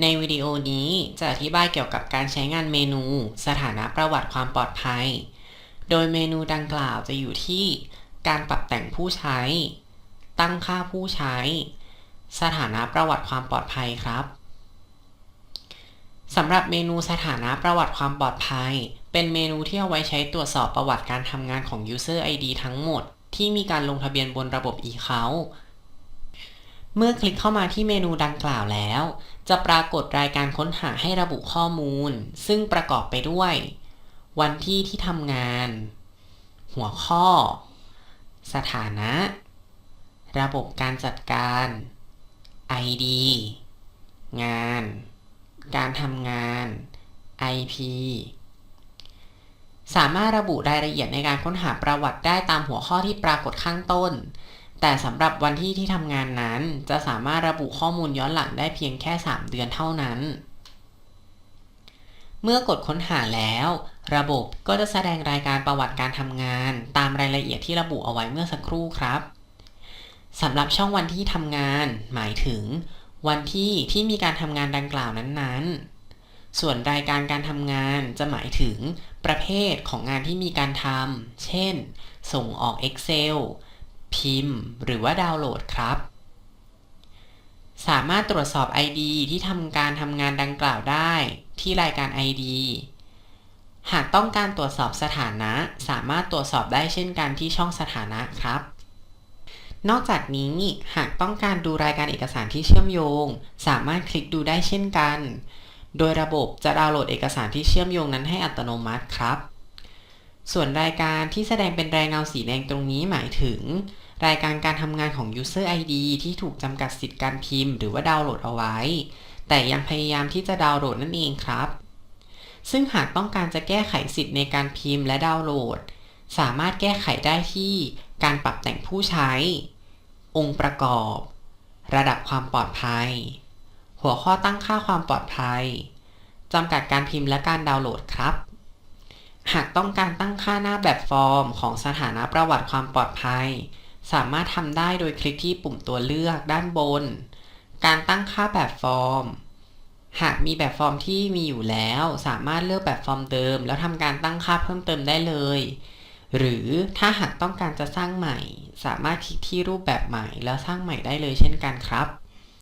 ในวิดีโอนี้จะอธิบายเกี่ยวกับการใช้งานเมนู สถานะประวัติความปลอดภัย โดยเมนูดังกล่าวจะอยู่ที่ การปรับแต่งผู้ใช้ ตั้งค่าผู้ใช้ สถานะประวัติความปลอดภัยครับสำหรับเมนูสถานะประวัติความปลอดภัย เป็นเมนูที่เอาไว้ใช้ตรวจสอบประวัติการทำงานของ User ID ทั้งหมด ที่มีการลงทะเบียนบนระบบ eAccount เมื่อคลิกเข้ามาที่เมนูดังกล่าวแล้ว จะปรากฏรายการค้นหาให้ระบุข้อมูล ซึ่งประกอบไปด้วย วันที่ที่ทำงาน หัวข้อ สถานะ ระบบการจัดการ ID งาน การทำงาน IP สามารถระบุรายละเอียดในการค้นหาประวัติได้ตามหัวข้อที่ปรากฏข้างต้น แต่สำหรับวันที่ที่ทำงานนั้น จะสามารถระบุข้อมูลย้อนหลังได้เพียงแค่ 3 เดือนเท่านั้น เมื่อกดค้นหาแล้ว ระบบก็จะแสดงรายการประวัติการทำงาน ตามรายละเอียดที่ระบุเอาไว้เมื่อสักครู่ครับสำหรับช่องวันที่ทำงาน หมายถึง วันที่ที่มีการทำงานดังกล่าวนั้นๆ ส่วนรายการการทำงานจะหมายถึงประเภทของงานที่มีการทำ เช่น ส่งออก Excel พิมพ์ หรือว่าดาวน์โหลดครับ สามารถตรวจสอบ ID ที่ทำการทำงานดังกล่าวได้ที่รายการ ID หากต้องการตรวจสอบสถานะ สามารถตรวจสอบได้เช่นกันที่ช่องสถานะครับ นอกจากนี้หากต้องการดูรายการเอกสารที่เชื่อมโยง สามารถคลิกดูได้เช่นกัน โดยระบบจะดาวน์โหลดเอกสารที่เชื่อมโยงนั้นให้อัตโนมัติครับ ส่วนรายการที่แสดงเป็นแรงเงาสีแดงตรงนี้หมายถึง รายการการทำงานของ User ID ที่ถูกจำกัดสิทธิ์การพิมพ์ หรือว่าดาวน์โหลดเอาไว้ แต่ยังพยายามที่จะดาวน์โหลดนั่นเองครับ ซึ่งหากต้องการจะแก้ไขสิทธิ์ในการพิมพ์และดาวน์โหลด สามารถแก้ไขได้ที่การปรับแต่งผู้ใช้ องค์ประกอบ ระดับความปลอดภัย หัวข้อตั้งค่าความปลอดภัยจำกัดการพิมพ์และการดาวน์โหลดครับ หากต้องการตั้งค่าหน้าแบบฟอร์มของสถานะประวัติความปลอดภัย สามารถทำได้โดยคลิกที่ปุ่มตัวเลือกด้านบน การตั้งค่าแบบฟอร์ม หากมีแบบฟอร์มที่มีอยู่แล้ว สามารถเลือกแบบฟอร์มเดิม แล้วทำการตั้งค่าเพิ่มเติมได้เลย หรือถ้าหากต้องการจะสร้างใหม่ สามารถคลิกที่รูปแบบใหม่แล้วสร้างใหม่ได้เลยเช่นกันครับ